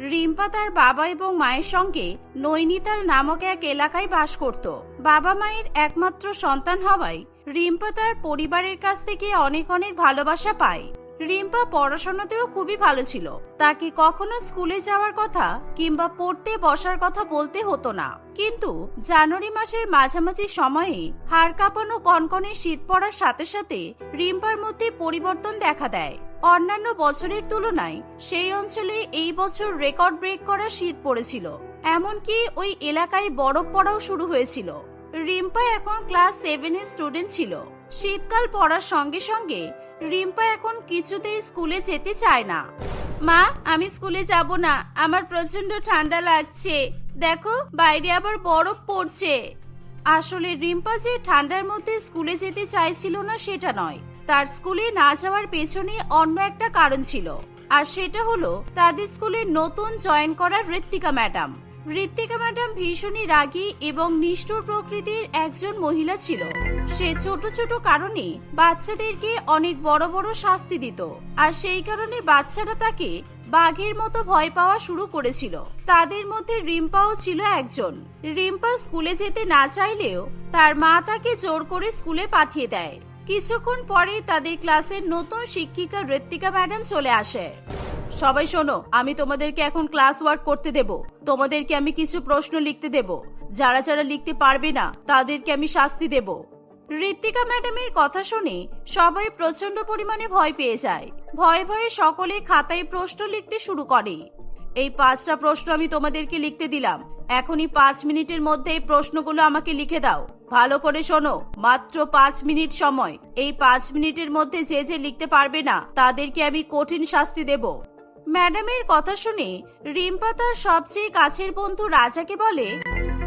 রিম্পা তার বাবা এবং মায়ের সঙ্গে নৈনিতাল নামক এক এলাকায় বাস করত। বাবা মায়ের একমাত্র সন্তান হওয়ায় রিম্পা তার পরিবারের কাছ থেকে অনেক অনেক ভালোবাসা পায়। রিম্পা পড়াশোনাতেও খুবই ভালো ছিল। তাকে কখনো স্কুলে যাওয়ার কথা কিংবা পড়তে বসার কথা বলতে হতো না। কিন্তু জানুয়ারি মাসের মাঝামাঝি সময়ে হাড় কাঁপানো কনকনে শীত পড়ার সাথে সাথে রিম্পার মধ্যে পরিবর্তন দেখা দেয়। অন্যান্য বছরের তুলনায় সেই অঞ্চলে এই বছর রেকর্ড ব্রেক করা শীত পড়েছিল। এমনকি ওই এলাকায় বরফ পড়াও শুরু হয়েছিল। রিম্পা এখন ক্লাস সেভেনের স্টুডেন্ট ছিল। শীতকাল পড়ার সঙ্গে সঙ্গে রিম্পা এখন কিছুতেই স্কুলে যেতে চায় না। মা, আমি স্কুলে যাব না। আমার প্রচণ্ড ঠান্ডা লাগছে। দেখো, বাইরে আবার বরফ পড়ছে। আসলে রিম্পা যে ঠান্ডার মধ্যে স্কুলে যেতে চাইছিল না, সেটা নয়। তার স্কুলে না যাওয়ার পেছনে অন্য একটা কারণ ছিল। আর সেটা হলো, তাদের স্কুলে নতুন জয়েন করা ঋত্বিকা ম্যাডাম। ঋত্বিকা ম্যাডাম ভীষণই রাগী এবং নিষ্ঠুর প্রকৃতির একজন মহিলা ছিল। সে ছোট ছোট কারণে বাচ্চাদেরকে অনেক বড় বড় শাস্তি দিত আর সেই কারণে বাচ্চারা তাকে বাঘের মতো ভয় পাওয়া শুরু করেছিল। তাদের মধ্যে রিম্পাও ছিল একজন। রিম্পা স্কুলে যেতে না চাইলেও তার মা তাকে জোর করে স্কুলে পাঠিয়ে দেয়। কিছুক্ষণ পরে তাদের ক্লাসের নতুন শিক্ষিকা ঋত্বিকা ম্যাডাম চলে আসে। সবাই শোনো, আমি তোমাদেরকে এখন ক্লাস ওয়ার্ক করতে দেব। তোমাদেরকে আমি কিছু প্রশ্ন লিখতে দেব। যারা যারা লিখতে পারবে না, তাদেরকে আমি শাস্তি দেব। ঋত্বিকা ম্যাডামের কথা শুনে সবাই প্রচণ্ড পরিমাণে ভয় পেয়ে যায়। ভয়ে ভয়ে সকলে খাতায় প্রশ্ন লিখতে শুরু করে। এই পাঁচটা প্রশ্ন আমি তোমাদেরকে লিখতে দিলাম। এখনই পাঁচ মিনিটের মধ্যে এই প্রশ্নগুলো আমাকে লিখে দাও। ভালো করে শোনো, মাত্র পাঁচ মিনিট সময়। এই পাঁচ মিনিটের মধ্যে যে যে লিখতে পারবে না, তাদেরকে আমি কঠিন শাস্তি দেব। ম্যাডামের কথা শুনে রিম্পা তার সবচেয়ে কাছের বন্ধু রাজাকে বলে,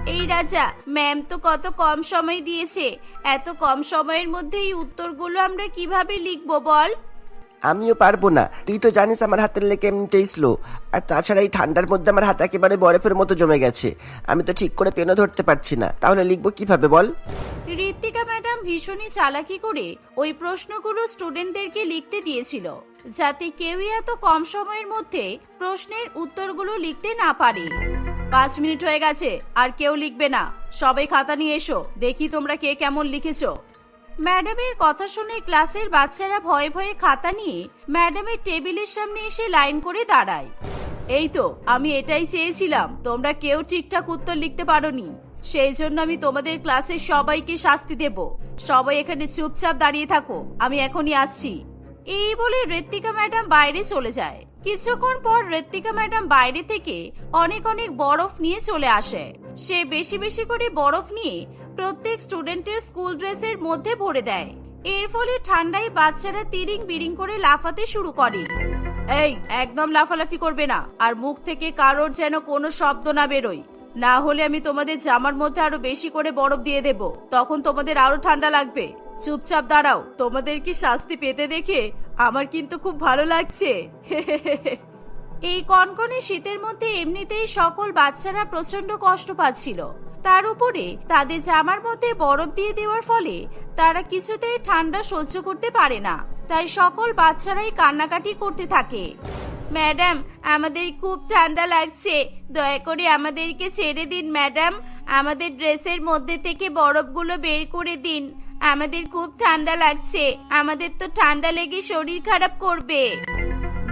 এই রাজা, ম্যাম তো কত কম সময় দিয়েছে। এত কম সময়ের মধ্যে এই উত্তরগুলো আমরা কীভাবে লিখব বল? আমিও পারব না। তুই তো জানিস আমার হাতের লেগে এমনিতেই স্লো আর তাছাড়া এই ঠান্ডার মধ্যে আমার হাত একেবারে বরফের মতো জমে গেছে। আমি তো ঠিক করে পেনও ধরতে পারছি না। তাহলে লিখব কীভাবে বল? ঋত্বিকা ম্যাডাম ভীষণই চালাকি করে ওই প্রশ্নগুলো স্টুডেন্টদেরকে লিখতে দিয়েছিল, যাতে কেউই এত কম সময়ের মধ্যে প্রশ্নের উত্তরগুলো লিখতে না পারে। পাঁচ মিনিট হয়ে গেছে, আর কেউ লিখবে না। সবাই খাতা নিয়ে এসো, দেখি তোমরা কে কেমন লিখেছো। ম্যাডামের কথা শুনে ক্লাসের বাচ্চারা ভয়ে ভয়ে খাতা নিয়ে ম্যাডামের টেবিলের সামনে এসে লাইন করে দাঁড়ায়। এই তো, আমি এটাই চেয়েছিলাম, তোমরা কেউ ঠিকঠাক উত্তর লিখতে পারোনি। সেই জন্য আমি তোমাদের ক্লাসের সবাইকে শাস্তি দেব। সবাই এখানে চুপচাপ দাঁড়িয়ে থাকো, আমি এখনই আসছি। এই বলে ঋত্বিকা ম্যাডাম বাইরে চলে যায়। কিছুক্ষণ পর ঋত্বিকা ম্যাডাম বাইরে থেকে অনেক অনেক বরফ নিয়ে চলে আসে। সে বেশি বেশি করে বরফ নিয়ে প্রত্যেক স্টুডেন্টের স্কুল ড্রেসের মধ্যে ভরে দেয়। এর ফলে ঠান্ডায় বাচ্চারা তিরিং বিরিং করে লাফাতে শুরু করে। এই, একদম লাফালাফি করবে না, আর মুখ থেকে কারোর যেন কোনো শব্দ না বেরোয়। না হলে আমি তোমাদের জামার মধ্যে আরও বেশি করে বরফ দিয়ে দেব। তখন তোমাদের আরও ঠান্ডা লাগবে। চুপচাপ দাঁড়াও তোমাদের কি শাস্তি পেতে দেখে আমার কিন্তু খুব ভালো লাগছে। এই কনকনে শীতের মধ্যে এমনিতেই সকল বাচ্চারা প্রচণ্ড কষ্ট পাচ্ছিল। তার উপরে তাদের জামার মধ্যে বরফ দিয়ে দেওয়ার ফলে তারা কিছুতেই ঠান্ডা সহ্য করতে পারে না। তাই সকল বাচ্চারাই কান্নাকাটি করতে থাকে। ম্যাডাম, আমাদের খুব ঠান্ডা লাগছে। দয়া করে আমাদেরকে ছেড়ে দিন, ম্যাডাম। আমাদের ড্রেসের মধ্যে থেকে বরফগুলো বের করে দিন। আমাদের খুব ঠান্ডা লাগছে। আমাদের তো ঠান্ডা লেগে শরীর খারাপ করবে।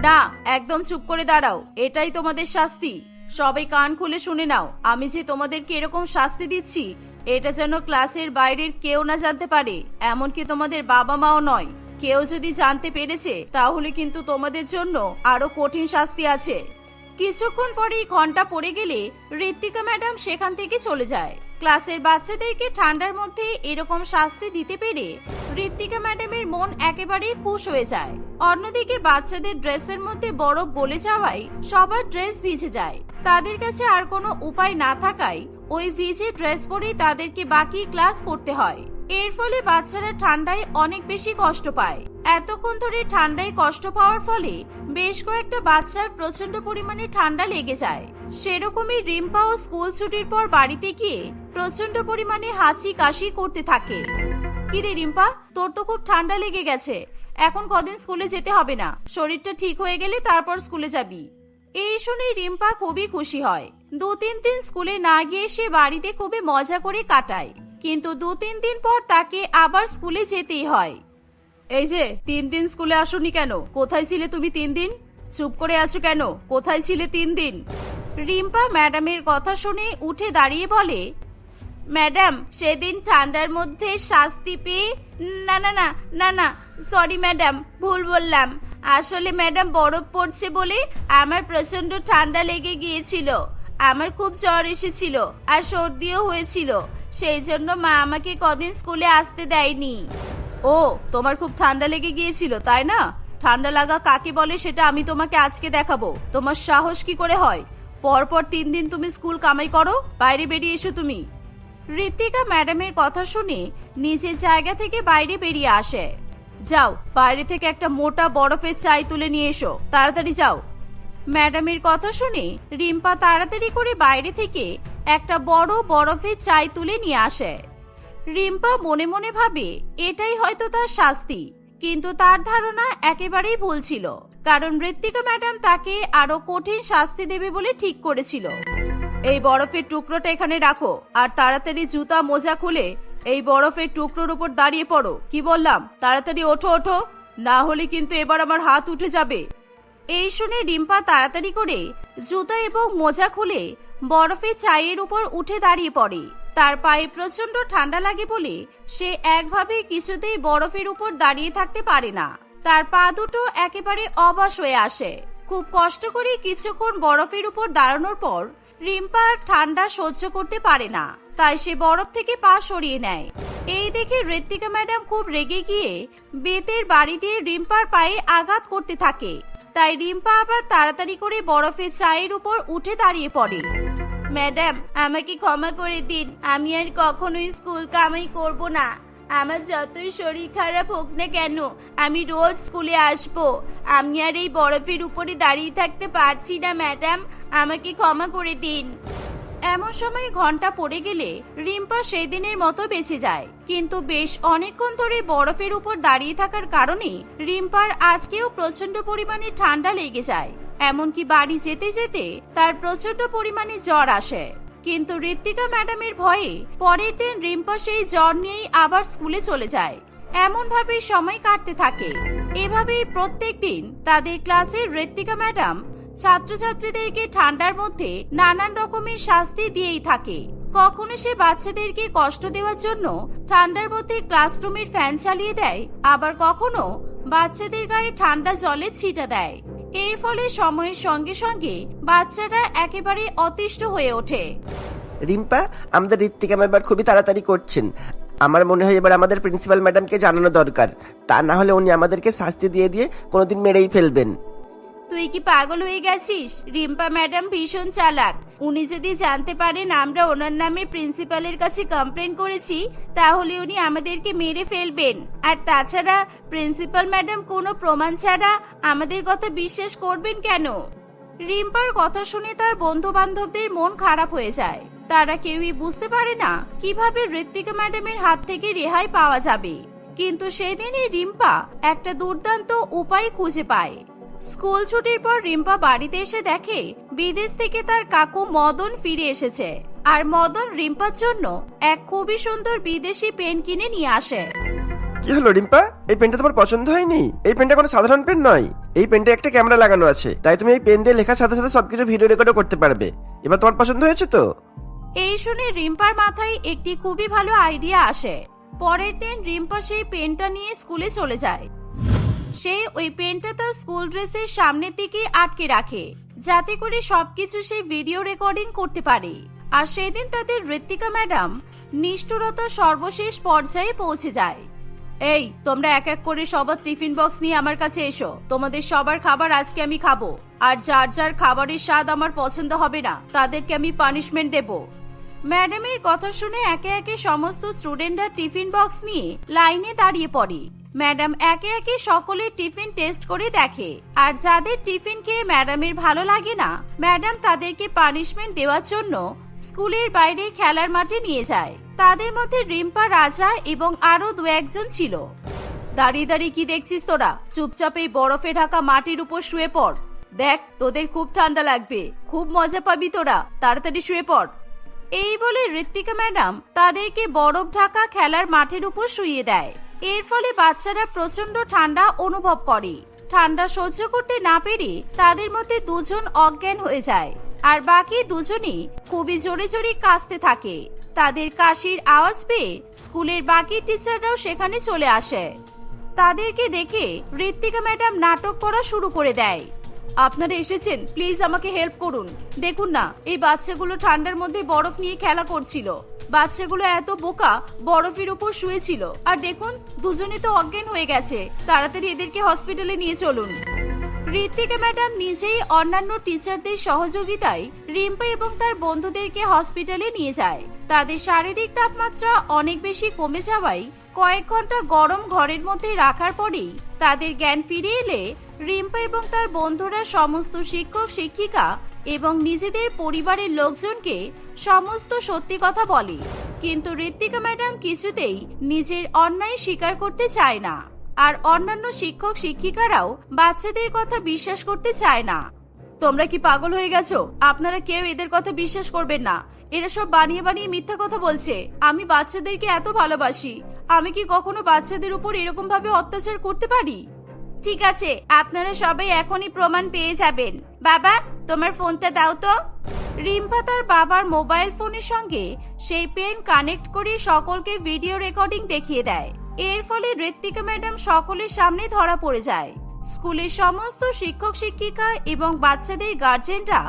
না, একদম চুপ করে দাঁড়াও। এটাই তোমাদের শাস্তি। সবাই কান খুলে শুনে নাও, আমি যে তোমাদেরকে এরকম শাস্তি দিচ্ছি, এটা যেন ক্লাসের বাইরের কেউ না জানতে পারে, এমনকি তোমাদের বাবা মাও নয়। কেউ যদি জানতে পেরেছে, তাহলে কিন্তু তোমাদের জন্য আরও কঠিন শাস্তি আছে। কিছুক্ষণ পরেই ঘণ্টা পড়ে গেলে ঋত্বিকা ম্যাডাম সেখান থেকে চলে যায়। ক্লাসের বাচ্চাদেরকে ঠান্ডার মধ্যে এরকম শাস্তি দিতে পেরে ঋত্বিকা ম্যাডামের মন একেবারেই খুশ হয়ে যায়। অন্যদিকে বাচ্চাদের ড্রেসের মধ্যে বরফ গলে যাওয়ায় সবার ড্রেস ভিজে যায়। তাদের কাছে আর কোনো উপায় না থাকায় ওই ভিজে ড্রেস পরেই তাদেরকে বাকি ক্লাস করতে হয়। এর ফলে বাচ্চারা ঠান্ডায় অনেক বেশি কষ্ট পায়। এতক্ষণ ধরে ঠান্ডায় কষ্ট পাওয়ার ফলে বেশ কয়েকটা বাচ্চার প্রচণ্ড পরিমাণে ঠান্ডা লেগে যায়। সেরকমই রিম্পাও স্কুল ছুটির পর বাড়িতে গিয়ে প্রচণ্ড পরিমাণে হাঁচি কাশি করতে থাকে। কিরে রিম্পা, তোর তো খুব ঠান্ডা লেগে গেছে। এখন কদিন স্কুলে যেতে হবে না। শরীরটা ঠিক হয়ে গেলে তারপর স্কুলে যাবি। এই শুনে রিম্পা খুবই খুশি হয়। দু তিন দিন স্কুলে না গিয়ে সে বাড়িতে খুবই মজা করে কাটায়। কিন্তু দু তিন দিন পর তাকে আবার স্কুলে যেতেই হয়। এই যে তিন দিন স্কুলে আসোনি কেন? কোথায় ছিলে তুমি তিন দিন? চুপ করে আছো কেন? কোথায় ছিলে তিন দিন? রিম্পা ম্যাডামের কথা শুনে উঠে দাঁড়িয়ে বলে ম্যাডাম সেদিন ঠান্ডার মধ্যে শাস্তি পেয়ে না না না না না সরি ম্যাডাম ভুল বললাম। আসলে ম্যাডাম বরফ পড়ছে বলে আমার প্রচণ্ড ঠান্ডা লেগে গিয়েছিল। আমার খুব জ্বর এসেছিল আর সর্দিও হয়েছিল। সেই জন্য মা আমাকে কদিন স্কুলে আসতে দেয়নি। ও, তোমার খুব ঠান্ডা লেগে গিয়েছিল, তাই না? ঠান্ডা লাগা কাকে বলে সেটা আমি তোমাকে আজকে দেখাবো। তোমার সাহস কি করে হয়? পরপর তিন দিন তুমি স্কুল কামাই করো, বাইরে বেরিয়ে এসো তুমি। ঋতিকা ম্যাডামের কথা শুনে নিজের জায়গা থেকে বাইরে বেরিয়ে আসে। যাও, বাইরে থেকে একটা মোটা বরফের চাই তুলে নিয়ে এসো। তাড়াতাড়ি যাও। ম্যাডামের কথা শুনে রিম্পা তাড়াতাড়ি করে বাইরে থেকে একটা বড় বরফের চাই তুলে নিয়ে আসে। রিম্পা মনে মনে ভাবে, এটাই হয়তো তার শাস্তি, কিন্তু তার ধারণা একেবারেই ভুল ছিল, কারণ মৃত্তিকা ম্যাডাম তাকে আরও কঠিন শাস্তি দেবে বলে ঠিক করেছিল। এই বরফের টুকরোটা এখানে রাখো, আর তাড়াতাড়ি জুতা মোজা খুলে এই বরফের টুকরোর উপর দাঁড়িয়ে পড়ো। কি বললাম? তাড়াতাড়ি ওঠো ওঠো। না হলে কিন্তু এবার আমার হাত উঠে যাবে। এই শুনে রিম্পা তাড়াতাড়ি করে জুতা এবং মোজা খুলে বরফে চায়ের উপর উঠে দাঁড়িয়ে পড়ে। তার পায়ে প্রচণ্ড ঠান্ডা লাগে বলে সে একভাবে কিছুতেই বরফের উপর দাঁড়িয়ে থাকতে পারে না। তার পা দুটো একেবারে অবাস হয়ে আসে। খুব কষ্ট করে কিছুক্ষণ বরফের উপর দাঁড়ানোর পর রিম্পা আর ঠান্ডা সহ্য করতে পারে না। তাই সে বরফ থেকে পা সরিয়ে নেয়। এই দেখে ঋত্বিকা ম্যাডাম খুব রেগে গিয়ে বেতের বাড়ি দিয়ে রিম্পার পায়ে আঘাত করতে থাকে। তাই রিম্পা আবার তাড়াতাড়ি করে বরফের চায়ের উপর উঠে দাঁড়িয়ে পড়ে। ম্যাডাম, আমাকে ক্ষমা করে দিন। আমি আর কখনোই স্কুল কামাই করব না। আমার যতই শরীর খারাপ হোক না কেন, আমি রোজ স্কুলে আসব। আমি আর এই বরফের উপরে দাঁড়িয়ে থাকতে পারছি না, ম্যাডাম। আমাকে ক্ষমা করে দিন। এমন সময় ঘণ্টা পড়ে গেলে রিম্পা সেই দিনের মতো বেঁচে যায়। কিন্তু বেশ অনেকক্ষণ ধরে বরফের উপর দাঁড়িয়ে থাকার কারণে রিম্পার আজকেও প্রচণ্ড পরিমাণে ঠান্ডা লেগে যায়। এমনকি বাড়ি যেতে যেতে তার প্রচণ্ড পরিমাণে জ্বর আসে। কিন্তু ঋত্বিকা ম্যাডামের ভয়ে পরের দিন রিম্পা সেই জ্বর নিয়েই আবার স্কুলে চলে যায়। এমন ভাবে সময় কাটতে থাকে। এভাবেই প্রত্যেক দিন তাদের ক্লাসের ঋত্বিকা ম্যাডাম ছাত্রছাত্রীদেরকে ঠান্ডার মধ্যে নানান রকমের শাস্তি দিয়েই থাকে। কখনো সে বাচ্চাদেরকে কষ্ট দেওয়ার জন্য ঠান্ডার মধ্যে ক্লাসরুমের ফ্যান চালিয়ে দেয়, আবার কখনো বাচ্চাদের গায়ে ঠান্ডা জলে ছিটা দেয়। এর ফলে সময়ের সঙ্গে সঙ্গে বাচ্চারা একেবারে অতিষ্ঠ হয়ে ওঠে। রিম্পা, আমাদের ঋত্বিকা এবার খুবই তাড়াতাড়ি করছেন। আমার মনে হয় এবার আমাদের প্রিন্সিপাল ম্যাডামকে জানানো দরকার। তা না হলে উনি আমাদেরকে শাস্তি দিয়ে দিয়ে কোনোদিন মেরেই ফেলবেন। তুই কি পাগল হয়ে গেছিস? রিম্পা ম্যাডাম ভীষণ চালাক। উনি যদি জানতে পারেন আমরা ওনার নামে প্রিন্সিপালের কাছে কমপ্লেন করেছি, তাহলে উনি আমাদেরকে মেরে ফেলবেন। আর তাছাড়া প্রিন্সিপাল ম্যাডাম কোনো প্রমাণ ছাড়া আমাদের কথা বিশ্বাস করবেন কেন? রিম্পার কথা শুনে তার বন্ধু বান্ধবদের মন খারাপ হয়ে যায়। তারা কেউই বুঝতে পারে না কীভাবে ঋত্বিকা ম্যাডামের হাত থেকে রেহাই পাওয়া যাবে। কিন্তু সেদিনই রিম্পা একটা দুর্দান্ত উপায় খুঁজে পায়। স্কুল ছুটির পর রিম্পা বাড়িতে এসে দেখে বিদেশ থেকে তার কাকু মদন ফিরে এসেছে। আর মদন রিম্পার জন্য এক খুবই সুন্দর বিদেশি পেন কিনে নিয়ে আসে। কি হলো রিম্পা? এই পেনটা তোমার পছন্দ হয়নি? এই পেনটা কোনো সাধারণ পেন নয়। এই পেনটা একটা ক্যামেরা লাগানো আছে। তাই তুমি এই পেন দিয়ে লেখার সাথে সাথে সবকিছু ভিডিও রেকর্ডও করতে পারবে। এবার তোমার পছন্দ হয়েছে তো? এই শুনে রিম্পার মাথায় একটি খুবই ভালো আইডিয়া আসে। পরের দিন রিম্পা সেই পেনটা নিয়ে স্কুলে চলে যায়। সে ওই পেনটা তার স্কুল ড্রেসের সামনের দিকে আটকে রাখে, যাতে করে সবকিছু সে ভিডিও রেকর্ডিং করতে পারে। আর সেদিন তাদের ঋত্বিকা ম্যাডাম নিষ্ঠুরতা সর্বশেষ পর্যায়ে পৌঁছে যায়। এই, তোমরা এক এক করে সবার টিফিন বক্স নিয়ে আমার কাছে এসো। তোমাদের সবার খাবার আজকে আমি খাব। আর যার যার খাবারের স্বাদ আমার পছন্দ হবে না, তাদেরকে আমি পানিশমেন্ট দেব। ম্যাডামের কথা শুনে একে একে সমস্ত স্টুডেন্টরা টিফিন বক্স নিয়ে লাইনে দাঁড়িয়ে পড়ে। ম্যাডাম একে একে সকলের টিফিন টেস্ট করে দেখে। আর যাদের টিফিন খেয়ে ম্যাডামের ভালো লাগে না, ম্যাডাম তাদেরকে পানিশমেন্ট দেওয়ার জন্য স্কুলের বাইরে খেলার মাঠে নিয়ে যায়। তাদের মধ্যে রিম্পা, রাজা এবং আরও দু একজন ছিল। দাঁড়িয়ে দাঁড়িয়ে কি দেখছিস তোরা? চুপচাপ এই বরফে ঢাকা মাটির উপর শুয়ে পড়। দেখ, তোদের খুব ঠান্ডা লাগবে। খুব মজা পাবি তোরা। তাড়াতাড়ি শুয়ে পড়। এই বলে ঋত্বিকা ম্যাডাম তাদেরকে বরফ ঢাকা খেলার মাঠের উপর শুয়ে দেয়। এর ফলে বাচ্চারা প্রচণ্ড ঠান্ডা অনুভব করে। ঠান্ডা সহ্য করতে না পেরে তাদের মধ্যে দুজন অজ্ঞান হয়ে যায়, আর বাকি দুজনই খুবই জোরে জোরে কাশতে থাকে। তাদের কাশির আওয়াজ পেয়ে স্কুলের বাকি টিচাররাও সেখানে চলে আসে। তাদেরকে দেখে ঋত্বিকা ম্যাডাম নাটক করা শুরু করে দেয়। আপনারা এসেছেন, প্লিজ আমাকে হেল্প করুন। দেখুন না, এই বাচ্চাগুলো ঠান্ডার মধ্যে বরফ নিয়ে খেলা করছিল। বাচ্চাগুলো এত বোকা বরফের উপর শুয়েছিল। আর দেখুন, দুজনে তো অজ্ঞান হয়ে গেছে। তাড়াতাড়ি এদেরকে হসপিটালে নিয়ে চলুন। ঋত্বিকা ম্যাডাম নিজেই অন্যান্য টিচারদের সহযোগিতায় রিম্পা এবং তার বন্ধুদেরকে হসপিটালে নিয়ে যায়। তাদের শারীরিক তাপমাত্রা অনেক বেশি কমে যাওয়ায় কয়েক ঘণ্টা গরম ঘরের মধ্যে রাখার পরেই তাদের জ্ঞান ফিরে এলে রিম্পা এবং তার বন্ধুরা সমস্ত শিক্ষক, শিক্ষিকা এবং নিজেদের পরিবারের লোকজনকে সমস্ত সত্যি কথা বলে। কিন্তু ঋত্বিকা ম্যাডাম কিছুতেই নিজের অন্যায় স্বীকার করতে চায় না। আর অন্যান্য শিক্ষক শিক্ষিকারাও বাচ্চাদের কথা বিশ্বাস করতে চায় না। তোমরা কি পাগল হয়ে গেছো? আপনারা কেউ এদের কথা বিশ্বাস করবেন না। এরা সব বানিয়ে বানিয়ে মিথ্যা কথা বলছে। আমি বাচ্চাদেরকে এত ভালোবাসি। আমি কি কখনো বাচ্চাদের উপর এরকম ভাবে অত্যাচার করতে পারি? ঠিক আছে, আপনারা সবাই এখনই প্রমাণ পেয়ে যাবেন। বাবা, তোমার ফোনটা দাও তো। রিম্পা তার বাবার মোবাইল ফোনের সঙ্গে সেই পেন কানেক্ট করে সকলকে ভিডিও রেকর্ডিং দেখিয়ে দেয়। এর ফলে ঋত্বিকা ম্যাডাম সকলের সামনে ধরা পড়ে যায়। স্কুলের সমস্ত শিক্ষক, শিক্ষিকা এবং বাচ্চাদের গার্জেনরা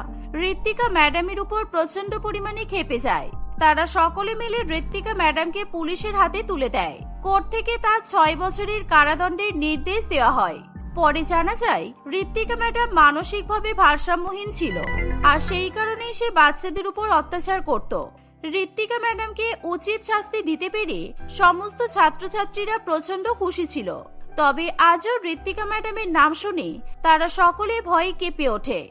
ঋত্বিকা ম্যাডামের উপর প্রচণ্ড পরিমাণে খেপে যায়। তারা সকলে মিলে ঋত্বিকা ম্যাডামকে পুলিশের হাতে তুলে দেয়। কোর্ট থেকে তার ছয় বছরের কারাদণ্ডের নির্দেশ দেওয়া হয়। পরে জানা যায় ঋত্বিকা ম্যাডাম মানসিকভাবে ভারসাম্যহীন ছিল আর সেই কারণেই সে বাচ্চাদের উপর অত্যাচার করত। ঋত্বিকা ম্যাডামকে উচিত শাস্তি দিতে পেরে সমস্ত ছাত্রছাত্রীরা প্রচণ্ড খুশি ছিল। তবে আজও ঋত্বিকা ম্যাডামের নাম শুনে তারা সকলে ভয়ে কেঁপে ওঠে।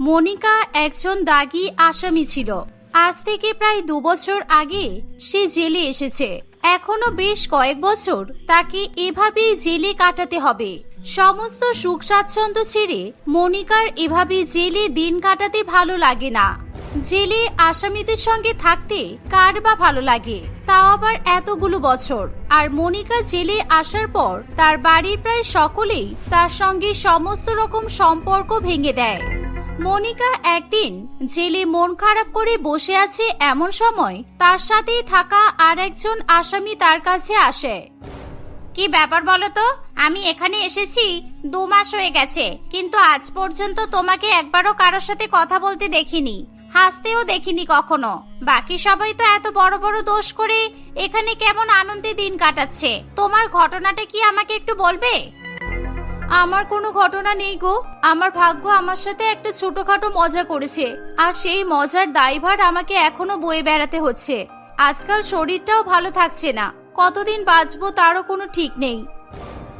মনিকা একজন দাগি আসামি ছিল। আজ থেকে প্রায় দু বছর আগে সে জেলে এসেছে। এখনও বেশ কয়েক বছর তাকে এভাবেই জেলে কাটাতে হবে। সমস্ত সুখ স্বাচ্ছন্দ্য ছেড়ে মনিকার এভাবে জেলে দিন কাটাতে ভালো লাগে না। জেলে আসামিদের সঙ্গে থাকতে কার বা ভালো লাগে? তাও আবার এতগুলো বছর। আর মনিকা জেলে আসার পর তার বাড়ির প্রায় সকলেই তার সঙ্গে সমস্ত রকম সম্পর্ক ভেঙে দেয়। মনিকা একদিন জেলে মন খারাপ করে বসে আছে এমন সময় তার সাথেই থাকা আর একজন আসামি তার কাছে আসে। কি ব্যাপার বলো তো আমি এখানে এসেছি দু মাস হয়ে গেছে, কিন্তু আজ পর্যন্ত তোমাকে একবারও কারোর সাথে কথা বলতে দেখিনি, হাসতেও দেখিনি কখনো। বাকি সবাই তো এত বড় বড় দোষ করে এখানে কেমন আনন্দে দিন কাটাচ্ছে। তোমার ঘটনাটা কি আমাকে একটু বলবে? আমার কোনো ঘটনা নেই গো। আমার ভাগ্য আমার সাথে একটা ছোটখাটো মজা করেছে, আর সেই মজার দায়ভার আমাকে এখনও বয়ে বেড়াতে হচ্ছে। আজকাল শরীরটাও ভালো থাকছে না, কতদিন বাঁচবো তারও কোনো ঠিক নেই।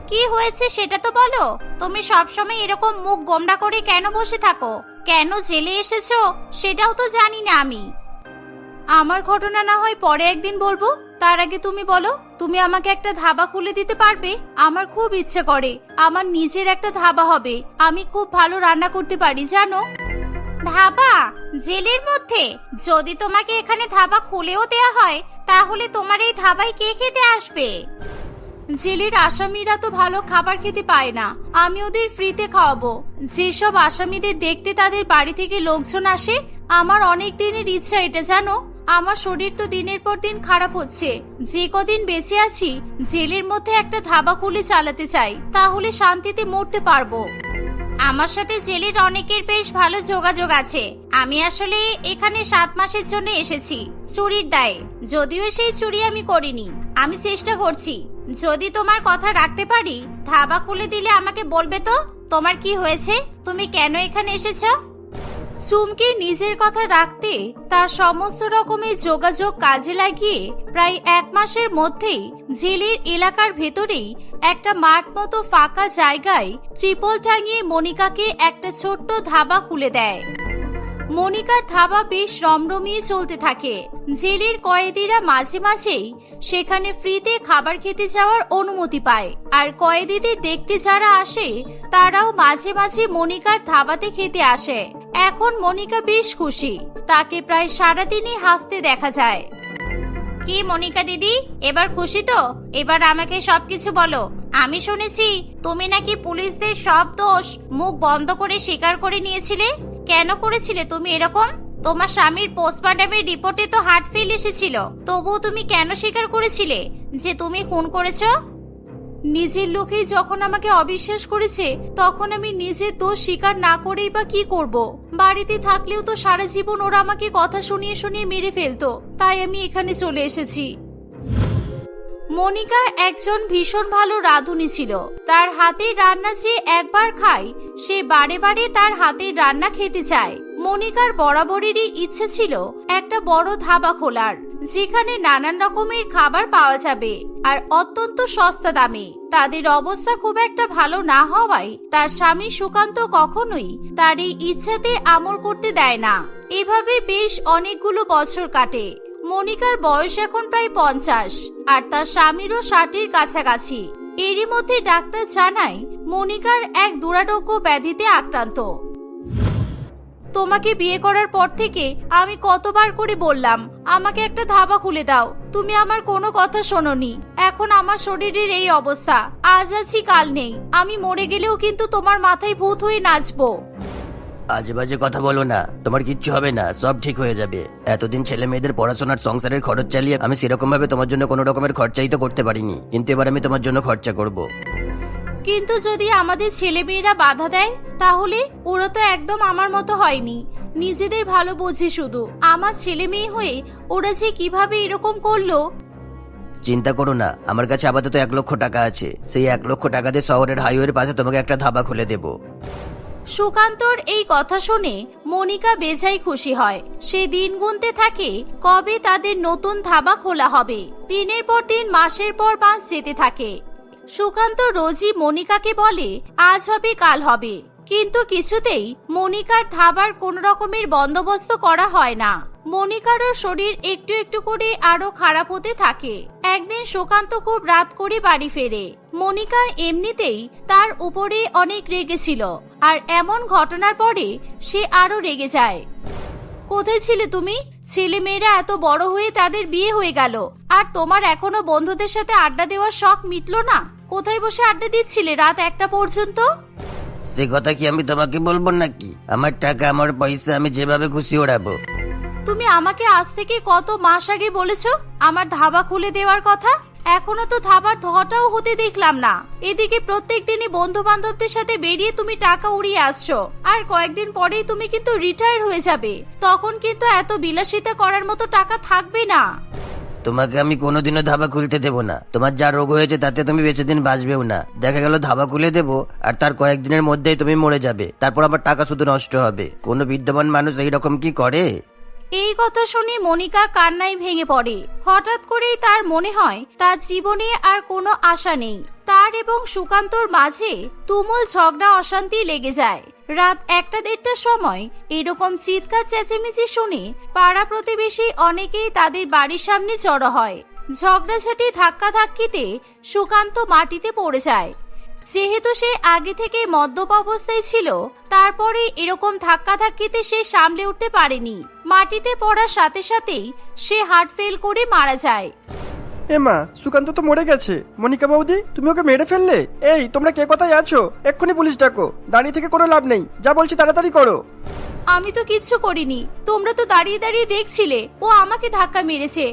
কি হয়েছে সেটা তো বলো, তুমি সবসময় এরকম মুখ গোমড়া করে কেন বসে থাকো? কেন জেলে এসেছ? সেটাও তো জানি না আমি। আমার ঘটনা না হয় পরে একদিন বলব? তার আগে তুমি বলো, তুমি আমাকে একটা ধাবা খুলে দিতে পারবে? আমার খুব ইচ্ছে করে। আমার নিজের একটা ধাবা হবে। আমি খুব ভালো রান্না করতে পারি, জানো? ধাবা? জেলের মধ্যে? যদি তোমাকে এখানে ধাবা খুলেও দেয়া হয়, তাহলে তোমার এই ধাবায় কে খেতে আসবে? জেলের আসামিরা তো ভালো খাবার খেতে পায় না। আমি ওদের ফ্রিতে খাওয়াবো। যেসব আসামিদের দেখতে তাদের বাড়ি থেকে লোকজন আসে, আমার অনেক দিনের ইচ্ছা এটা, জানো? আমার শরীর তো দিনের পর দিন খারাপ হচ্ছে। যে কদিন বেঁচে আছি, জেলের মধ্যে একটা ধাবা খুলে চালাতে চাই, তাহলে শান্তিতে মরতে পারব। আমার সাথে জেলের অনেকের বেশ ভালো যোগাযোগ আছে। আমি আসলে এখানে সাত মাসের জন্য এসেছি, চুরির দায়ে। যদিও সেই চুরি আমি করিনি। আমি চেষ্টা করছি। যদি তোমার কথা রাখতে পারি ধাবা খুলে দিলে আমাকে বলবে তো? তোমার কি হয়েছে? তুমি কেন এখানে এসেছ? চুমকি নিজের কথা রাখতে তার সমস্ত রকমের যোগাযোগ কাজে লাগিয়ে প্রায় এক মাসের মধ্যেই জেলের এলাকার ভেতরেই একটা মাঠ মতো ফাঁকা জায়গায় ত্রিপল টাঙিয়ে মনিকাকে একটা ছোট্ট ধাবা খুলে দেয়। মনিকার ধাবা বেশ রমরমিয়ে চলতে থাকে। জেলের কয়েদিরা মাঝে মাঝেই সেখানে ফ্রিতে খাবার খেতে যাওয়ার অনুমতি পায়। আর কয়েদিদের দেখতে যারা আসে, তারাও মাঝে মাঝে মনিকার ধাবাতে খেতে আসে। এখন মনিকা বেশ খুশি। তাকে প্রায় সারাদিনই হাসতে দেখা যায়। কি মনিকা দিদি, এবার খুশি তো? এবার আমাকে সবকিছু বলো। আমি শুনেছি তুমি নাকি পুলিশদের সব দোষ মুখ বন্ধ করে স্বীকার করে নিয়েছিলে? কেন করেছিলে তুমি এরকম? তোমার স্বামীর পোস্টমর্টমের রিপোর্টে তো হার্ট ফেল এসেছিল। তবুও তুমি কেন স্বীকার করেছিলে? যে তুমি খুন করেছ? নিজের লোকেই যখন আমাকে অবিশ্বাস করেছে, তখন আমি নিজে দোষ স্বীকার না করেই বা কি করব? বাড়িতে থাকলেও তো সারা জীবন ওরা আমাকে কথা শুনিয়ে শুনিয়ে মেরে ফেলতো। তাই আমি এখানে চলে এসেছি। মনিকা একজন ভীষণ ভালো রাঁধুনি ছিল। তার হাতের রান্না যে একবার খায়, সে বারে বারে তার হাতের রান্না খেতে চায়। মনিকার বরাবরেরই ইচ্ছে ছিল একটা বড় ধাবা খোলার, যেখানে নানান রকমের খাবার পাওয়া যাবে, আর অত্যন্ত সস্তা দামে। তাদের অবস্থা খুব একটা ভালো না হওয়ায় তার স্বামী সুকান্ত কখনোই তার এই ইচ্ছাতে আমল করতে দেয় না। এভাবে বেশ অনেকগুলো বছর কাটে। মনিকার বয়স এখন প্রায় পঞ্চাশ, আর তার স্বামীরও ষাটের কাছাকাছি। এরই মধ্যে ডাক্তার জানায়, মনিকার এক দুরারোগ্য ব্যাধিতে আক্রান্ত। তোমাকে বিয়ে করার পর থেকে আমি কতবার করে বললাম, আমাকে একটা ধাবা খুলে দাও, তুমি আমার কোনো কথা শোনোনি। এখন আমার শরীরের এই অবস্থা, আজ আছি, কাল নেই। আমি মরে গেলেও কিন্তু তোমার মাথায় ভূত হয়ে নাচবো। আজে বাজে কথা বলো না। তোমার কিচ্ছু হবে না সব ঠিক হয়ে যাবে। এতদিন ছেলে মেয়েদের পড়াশোনার সংসারের খরচ চালিয়ে আমি সেরকম ভাবে তোমার জন্য কোনো রকমের খরচাই তো করতে পারিনি। কিন্তু এবার আমি তোমার জন্য খরচা করব। কিন্তু যদি আমাদের ছেলে মেয়েরা বাধা দেয় তাহলে ওরা তো একদম আমার মতো হয়নি। নিজেদের ভালো বোঝে শুধু। আমার ছেলে মেয়ে হয়ে ওরা যে কীভাবে এরকম করল? চিন্তা করো না আমার কাছে আপাতত এক লক্ষ টাকা আছে। সেই এক লক্ষ টাকা দিয়ে শহরের হাইওয়ের পাশে তোমাকে একটা ধাবা খুলে দেবো। সুকান্তর এই কথা শুনে মনিকা বেজাই খুশি হয়। সে দিন গুনতে থাকে কবে তাদের নতুন ধাবা খোলা হবে। দিনের পর দিন, মাসের পর মাস যেতে থাকে। সুকান্ত রোজই মনিকাকে বলে, আজ হবে, কাল হবে। কিন্তু কিছুতেই মনিকার ধাবার কোন রকমের বন্দোবস্ত করা হয় না। মনিকারও শরীর একটু একটু করে আরও খারাপ হতে থাকে। একদিন সুকান্ত খুব রাত করে বাড়ি ফেরে। মনিকা এমনিতেই তার উপরে অনেক রেগেছিল, আর এমন ঘটনার পরে সে আরও রেগে যায়। কোথায় ছিলে তুমি? ছেলে মেয়েরা এত বড় হয়ে তাদের বিয়ে হয়ে গেল, আর তোমার এখনও বন্ধুদের সাথে আড্ডা দেওয়ার শখ মিটলো না? কোথায় বসে আড্ডা দিচ্ছিলে রাত একটা পর্যন্ত? সে কথা কি আমি তোমাকে বলব নাকি? আমার টাকা, আমার পয়সা, আমি যেভাবে খুশি ওড়াবো। তুমি আমাকে আজ থেকে কত মাস আগে বলেছ আমার ধাবা খুলে দেওয়ার কথা? এখনও তো ধাবার ধটাও হতে দেখলাম না। এদিকে প্রত্যেক দিনই বন্ধু বান্ধবদের সাথে বেরিয়ে তুমি টাকা উড়িয়ে আসছো। আর কয়েকদিন পরেই তুমি কিন্তু রিটায়ার হয়ে যাবে। তখন কিন্তু এত বিলাসিতা করার মতো টাকা থাকবে না। তোমাকে আমি কোনোদিনও ধাবা খুলতে দেবো না। তোমার যা রোগ হয়েছে তাতে তুমি বেশি দিন বাঁচবেও না। দেখা গেল ধাবা খুলে দেবো আর তার কয়েকদিনের মধ্যেই তুমি মরে যাবে। তারপর আমার টাকা শুধু নষ্ট হবে। কোনো বিদ্যমান মানুষ এইরকম কি করে? এই কথা শুনে মনিকা কান্নায় ভেঙে পড়ে। হঠাৎ করেই তার মনে হয়, তার জীবনে আর কোনো আশা নেই। তার এবং সুকান্তর মাঝে তুমুল ঝগড়া, অশান্তি লেগে যায়। রাত একটা দেড়টার সময় এরকম চিৎকার, চেঁচেমেচি শুনে পাড়া প্রতিবেশী অনেকেই তাদের বাড়ির সামনে জড়ো হয়। ঝগড়াঝাটি ধাক্কা ধাক্কিতে সুকান্ত মাটিতে পড়ে যায়। যেহেতু সে আগে থেকে মদ্যপ অবস্থায় ছিল তারপরে এরকম ধাক্কাধাক্কিতে সে সামলে উঠতে পারেনি। মাটিতে পড়ার সাথে সাথেই সে হার্ট ফেল করে মারা যায়। এমা সুকান্ত তো মরে গেছে। মনিকা বৌদি তুমি ওকে মেরে ফেললে? এই তোমরা কে কোথায় আছো? এক্ষুনি পুলিশ ডাকো। দাঁড়িয়ে থেকে কোনো লাভ নেই। যা বলছি তাড়াতাড়ি করো। আমি তো কিচ্ছু করিনি। তোমরা তো দাঁড়িয়ে দাঁড়িয়ে দেখছিলে ও আমাকে ধাক্কা মেরেছে।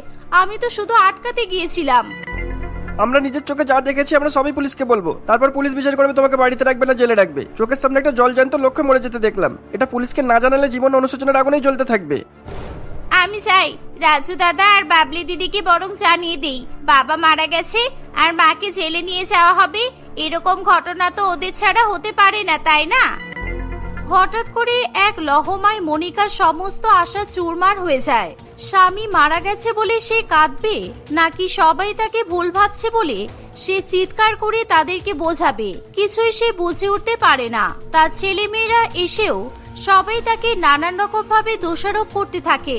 আমি তো শুধু আটকাতে গিয়েছিলাম। আমরা নিজের চোখে যা দেখেছি, আমরা সবই পুলিশকে বলব। তারপর পুলিশ বিচার করবে, তোমাকে বাড়িতে রাখবে না জেলে রাখবে। চোখের সামনে একটা জল জ্যান্ত লক্ষ্যে মরে যেতে দেখলাম। এটা পুলিশকে না জানালে জীবন অনুশোচনার আগুনেই জ্বলতে থাকবে। আমি চাই রাজু দাদা আর বাবলি দিদিকে বরং জানিয়ে দেই, বাবা মারা গেছে আর মাকে জেলে নিয়ে যাওয়া হবে, এরকম ঘটনা তো ওদের ছাড়া হতে পারে না, তাই না? হঠাৎ করে এক লহমায় মনিকার সমস্ত আশা চুরমার হয়ে যায়। স্বামী মারা গেছে বলে সে কাঁদবে, নাকি সবাই তাকে ভুল ভাবছে বলে সে চিৎকার করে তাদেরকে বোঝাবে, কিছুই সে বুঝে উঠতে পারে না। তার ছেলেমেয়েরা এসেও সবাই তাকে নানান রকম ভাবে দোষারোপ করতে থাকে।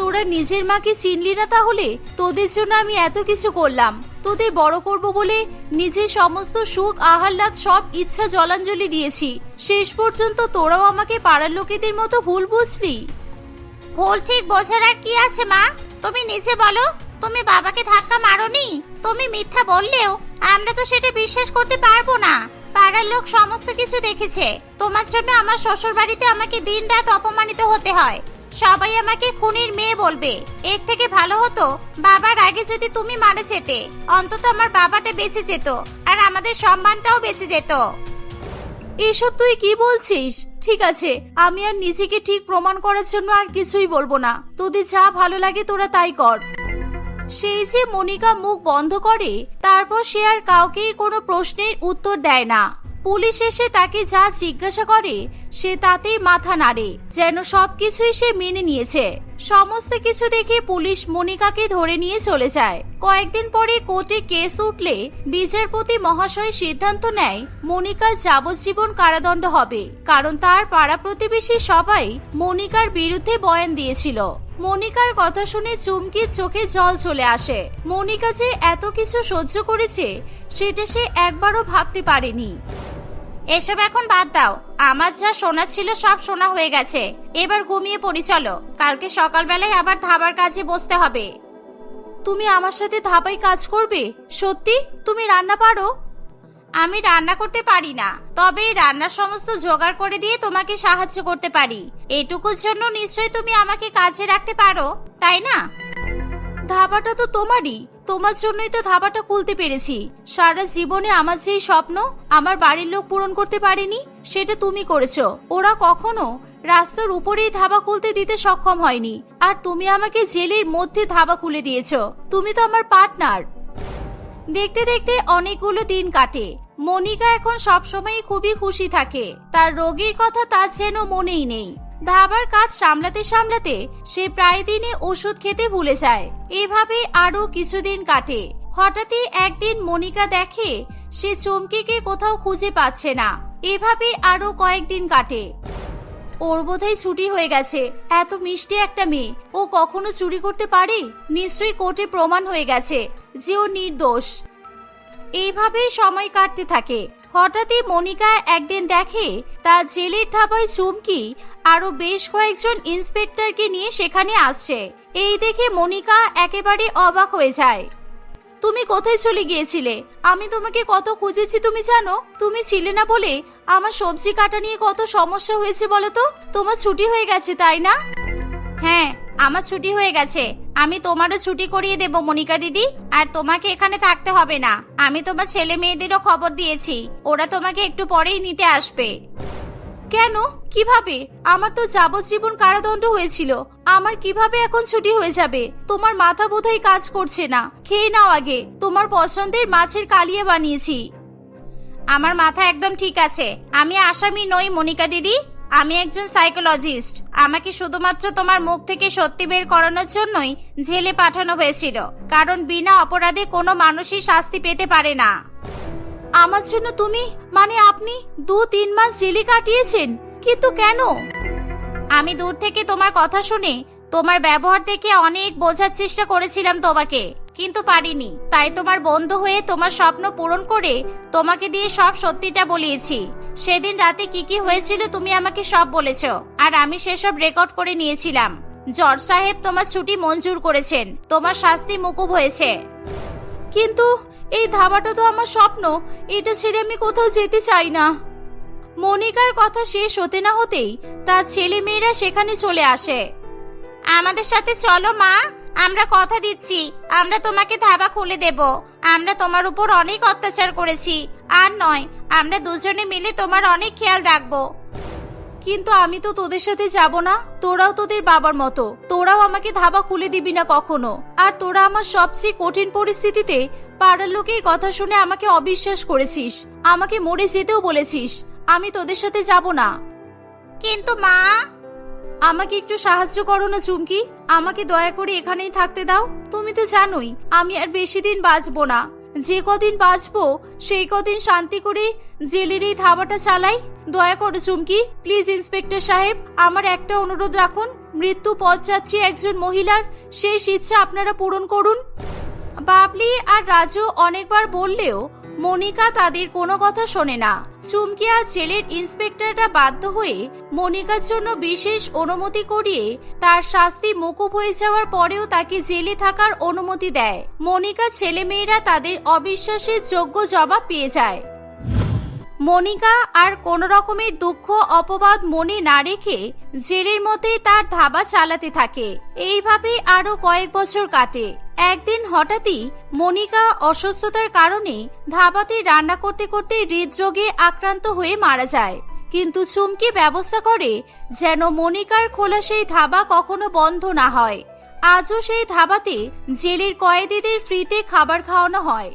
তোরা নিজের মাকে চিনলি না তাহলে? তোদের জন্য আমি এত কিছু করলাম। তোদের বড় করব বলে নিজের সমস্ত সুখ, আহ্লাদ, সব ইচ্ছা জলাঞ্জলি দিয়েছি। শেষ পর্যন্ত তোরাও আমাকে পাড়ার লোকেদের মতো ভুল বুঝলি? ভুল ঠিক বোঝার আর কি আছে, মা? তুমি নিজে বলো, তুমি বাবাকে ধাক্কা মারোনি? তুমি মিথ্যা বললেও আমরা তো সেটা বিশ্বাস করতে পারব না। পাড়ার লোক সমস্ত কিছু দেখেছে। তোমার জন্য আমার শ্বশুর বাড়িতে আমাকে দিনরাত অপমানিত হতে হয়। সবাই আমাকে খুনির মেয়ে বলবে। এর থেকে ভালো হতো, বাবার আগে যদি তুমি মারা যেতে। অন্তত আমার বাবাটা বেঁচে যেত, আর আমাদের সম্মানটাও বেঁচে যেত। এসব তুই কি বলছিস? ঠিক আছে, আমি আর নিজেকে ঠিক প্রমাণ করার জন্য আর কিছুই বলব না। তোদের যা ভালো লাগে তোরা তাই কর। সেই যে মনিকা মুখ বন্ধ করে, তারপর সে আর কাউকেই কোনো প্রশ্নের উত্তর দেয় না। পুলিশ এসে তাকে যা জিজ্ঞাসা করে, সে তাতেই মাথা নাড়ে, যেন সবকিছুই সে মেনে নিয়েছে। সমস্ত কিছু দেখে পুলিশ মনিকাকে ধরে নিয়ে চলে যায়। কয়েকদিন পরে কোর্টে কেস উঠলে বিচারপতি মহাশয় সিদ্ধান্ত নেয় মনিকার যাবজ্জীবন কারাদণ্ড হবে, কারণ তার পাড়া প্রতিবেশী সবাই মনিকার বিরুদ্ধে বয়ান দিয়েছিল। মনিকার কথা শুনে চুমকির চোখে জল চলে আসে। মনিকা যে এত কিছু সহ্য করেছে, সেটা সে একবারও ভাবতে পারেনি। এসব এখন বাদ দাও। আমার যা শোনা ছিল সব শোনা হয়ে গেছে। এবার ঘুমিয়ে পড়ি চলো। কালকে সকালবেলায় আবার ধাবার কাজে বসতে হবে। তুমি আমার সাথে ধাবাই কাজ করবে? সত্যি? তুমি রান্না পারো? আমি রান্না করতে পারি না। তবে রান্নার সমস্ত জোগাড় করে দিয়ে তোমাকে সাহায্য করতে পারি। এটুকুর জন্য নিশ্চয়ই তুমি আমাকে কাজে রাখতে পারো তাই না? ধাবাটা তো তোমারই। তোমার জন্যই তো ধাবাটা খুলতে পেরেছি। সারা জীবনে আমার যেই স্বপ্ন, আমার বাড়ির লোক পূরণ করতে পারেনি, সেটা তুমি করেছ। ওরা কখনো রাস্তার উপরেই ধাবা খুলতে দিতে সক্ষম হয়নি। আর তুমি আমাকে জেলের মধ্যে ধাবা খুলে দিয়েছ। তুমি তো আমার পার্টনার। দেখতে দেখতে অনেকগুলো দিন কাটে। মনিকা এখন সবসময় খুবই খুশি থাকে। তার রোগীর কথা তার যেন মনেই নেই। ধাবার কাজ সামলাতে সামলাতে সে প্রায় দিনে ওষুধ খেতে ভুলে যায়। এভাবে আরও কিছুদিন কাটে। হঠাৎই একদিন মনিকা দেখে সে চমকিকে কোথাও খুঁজে পাচ্ছে না। এভাবে আরও কয়েকদিন কাটে। ওর বোধহয় ছুটি হয়ে গেছে। এত মিষ্টি একটা মেয়ে। ও কখনো চুরি করতে পারে? নিশ্চয়ই কোর্টে প্রমাণ হয়ে গেছে যে ও নির্দোষ। এইভাবেই সময় কাটতে থাকে। হঠাৎই মনিকা একদিন দেখে তার জেলের ধাবায় চুমকি আরও বেশ কয়েকজন ইন্সপেক্টরকে নিয়ে সেখানে আসছে। এই দেখে মনিকা একেবারে অবাক হয়ে যায়। তুমি কোথায় চলে গিয়েছিলে? আমি তোমাকে কত খুঁজেছি, তুমি জানো? তুমি ছিলে না বলে আমার সবজি কাটা নিয়ে কত সমস্যা হয়েছে বলো তো? তোমার ছুটি হয়ে গেছে, তাই না? হ্যাঁ আমার ছুটি হয়ে গেছে। আমি তোমারও ছুটি করিয়ে দেব, মনিকা দিদি। আর তোমাকে এখানে থাকতে হবে না। আমি তোমার ছেলে মেয়েদেরও খবর দিয়েছি। ওরা তোমাকে একটু পরেই নিতে আসবে। কেন? কীভাবে? আমার তো যাবজ্জীবন কারাদণ্ড হয়েছিল। আমার কীভাবে এখন ছুটি হয়ে যাবে? তোমার মাথা বোধহয় কাজ করছে না। খেয়ে নাও আগে। তোমার পছন্দের মাছের কালিয়া বানিয়েছি। আমার মাথা একদম ঠিক আছে। আমি আসামি নই, মনিকা দিদি। আমি একজন সাইকোলজিস্ট। আমাকে শুধুমাত্র তোমার মুখ থেকে সত্যি বের করানোর জন্যই জেলে পাঠানো হয়েছিল, কারণ বিনা অপরাধে কোনো মানুষই শাস্তি পেতে পারে না। আমার জন্য তুমি মানে আপনি, দু তিন মাস জেলে কাটিয়েছেন, কিন্তু কেন? আমি দূর থেকে তোমার কথা শুনে তোমার ব্যবহার দেখে অনেক বোঝার চেষ্টা করেছিলাম তোমাকে, কিন্তু পারিনি। তাই তোমার বন্ধু হয়ে তোমার স্বপ্ন পূরণ করে তোমাকে দিয়ে সব সত্যিটা বলিয়েছি। সেদিন রাতে কি কি হয়েছিল তুমি আমাকে সব বলেছ, আর আমি সেসব রেকর্ড করে নিয়েছিলাম। জর্জ সাহেব তোমার ছুটি মঞ্জুর করেছেন, তোমার শাস্তি মুকুব হয়েছে। কিন্তু এই ধাবাটা তো আমার স্বপ্ন, এটা ছেড়ে আমি কোথাও যেতে চাই না। মনিকার কথা শেষ হতে না হতেই তার ছেলে মেয়েরা সেখানে চলে আসে। আমাদের সাথে চলো মা। আমরা কথা দিচ্ছি। আমরা তোমাকে ধাবা খুলে দেব। আমরা তোমার উপর অনেক অত্যাচার করেছি। আর নয় আমরা দুজনে মিলে তোমার অনেক খেয়াল রাখব। কিন্তু আমি তো তোদের সাথে যাব না। তোরাও তোদের বাবার মতো। তোরাও আমাকে ধাবা খুলে দিবি না কখনো। আর তোরা আমার সবচেয়ে কঠিন পরিস্থিতিতে পাড়ার লোকের কথা শুনে আমাকে অবিশ্বাস করেছিস। আমাকে মরে যেতেও বলেছিস। আমি তোদের সাথে যাব না। কিন্তু মা আমাকে একটু সাহায্য করো না, চুমকি। আমাকে দয়া করে এখানেই থাকতে দাও। তুমি তো জানোই, আমি আর বেশি দিন বাঁচবো না। যে কদিন বাঁচবো, সেই কদিন শান্তি করে জেলের এই ধাবাটা চালাই। দয়া করে, চুমকি। প্লিজ, ইন্সপেক্টর সাহেব, আমার একটা অনুরোধ রাখুন। মৃত্যু যাচ্ছে একজন মহিলার, শেষ ইচ্ছা আপনারা পূরণ করুন। বাবলি আর রাজু অনেকবার বললেও মনিকা তাদের কোনো কথা শোনে না। চুমকি আর জেলের ইন্সপেক্টররা বাধ্য হয়ে মনিকার জন্য বিশেষ অনুমতি করিয়ে তার শাস্তি মুকুব হয়ে যাওয়ার পরেও তাকে জেলে থাকার অনুমতি দেয়। মনিকা ছেলেমেয়েরা তাদের অবিশ্বাসের যোগ্য জবাব পেয়ে যায়। মনিকা আর কোন রকমের দুঃখ, অপবাদ মনে না রেখে জেলের মধ্যে তার ধাবা চালাতে থাকে। এইভাবে আরও কয়েক বছর কাটে। একদিন হঠাৎই মনিকা অসুস্থতার কারণে ধাবাতে রান্না করতে করতে হৃদরোগে আক্রান্ত হয়ে মারা যায়। কিন্তু চুমকি ব্যবস্থা করে যেন মনিকার খোলা সেই ধাবা কখনো বন্ধ না হয়। আজও সেই ধাবাতে জেলের কয়েদিদের ফ্রিতে খাবার খাওয়ানো হয়।